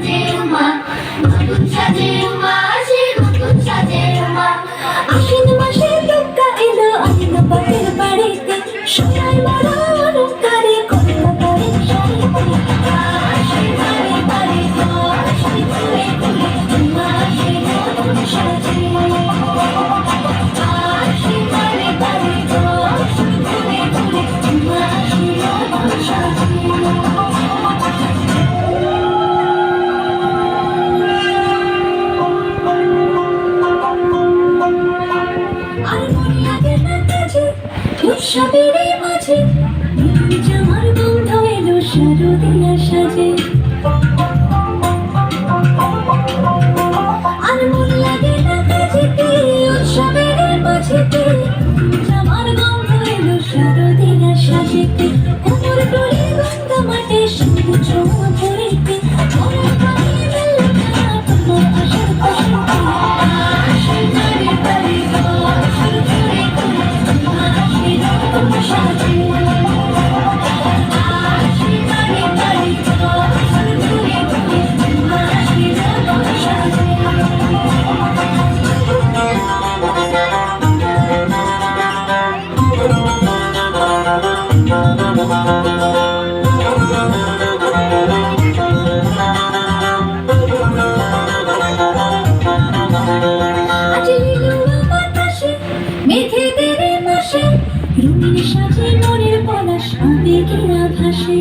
সাজে উমা নতুন সাজে উমা আসে নতুন সাজে উমা। আসে উৎসবেরই মাঝে নতুন জামার গন্ধ এলো শারদিয়া সাজে। আর মন লাগে না কাজে উৎসবের মাঝে হাতে দেবে মাসে রঙিন সাজে মনের পলাশ আবেগের আভাসে।